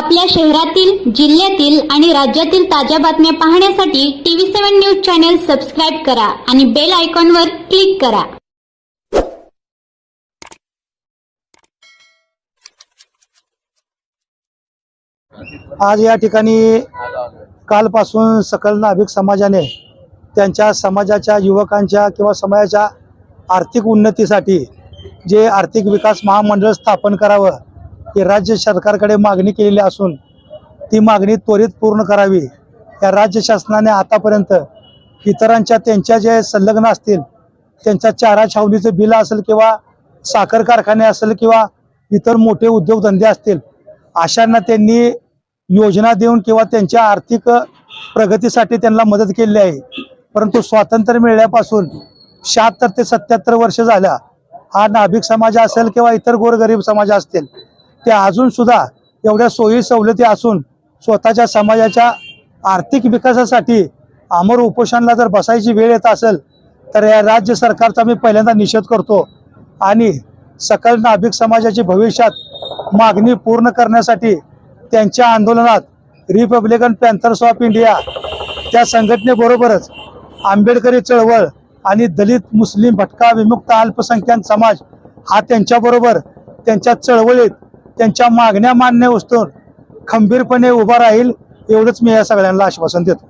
आपल्या शहरातील जिल्ह्यातील आणि राज्यातील ताज्या बातम्या पाहण्यासाठी TV seven news channel subscribe करा आणि बेल आयकॉनवर क्लिक करा. आज या ठिकाणी कालपासून सकल नाभिक समाजाने त्यांच्या समाजाच्या युवकांच्या किंवा समाजाच्या आर्थिक उन्नतीसाठी जे आर्थिक विकास महामंडळ स्थापन करावं ही राज्य सरकारकडे मागणी केलेली असून ती मागणी त्वरित पूर्ण करावी. या राज्य शासनाने आतापर्यंत इतरांच्या त्यांच्या जे संलग्न असतील त्यांच्या चारा छावणीचं बिल असेल किंवा साखर कारखाने असेल किंवा इतर मोठे उद्योगधंदे असतील अशांना त्यांनी योजना देऊन किंवा त्यांच्या आर्थिक प्रगतीसाठी त्यांना मदत केली आहे. परंतु स्वातंत्र्य मिळाल्यापासून शहात्तर ते सत्याहत्तर वर्ष झाल्या. हा नाभिक समाज असेल किंवा इतर गोरगरीब समाज असतील ते अजूनसुद्धा एवढ्या सोयी सवलती असून स्वतःच्या समाजाच्या आर्थिक विकासासाठी अमर उपोषणाला जर बसायची वेळ येत असेल तर या राज्य सरकारचा मी पहिल्यांदा निषेध करतो. आणि सकल नाभिक समाजाची भविष्यात मागणी पूर्ण करण्यासाठी त्यांच्या आंदोलनात रिपब्लिकन पॅन्थर्स ऑफ इंडिया त्या संघटनेबरोबरच आंबेडकरी चळवळ आणि दलित मुस्लिम भटका विमुक्त अल्पसंख्याक समाज हा त्यांच्याबरोबर त्यांच्या चळवळीत त्यांच्या मागण्या मान्य वस्तून खंबीरपणे उभा राहील एवढंच मी या सगळ्यांना आश्वासन देतो.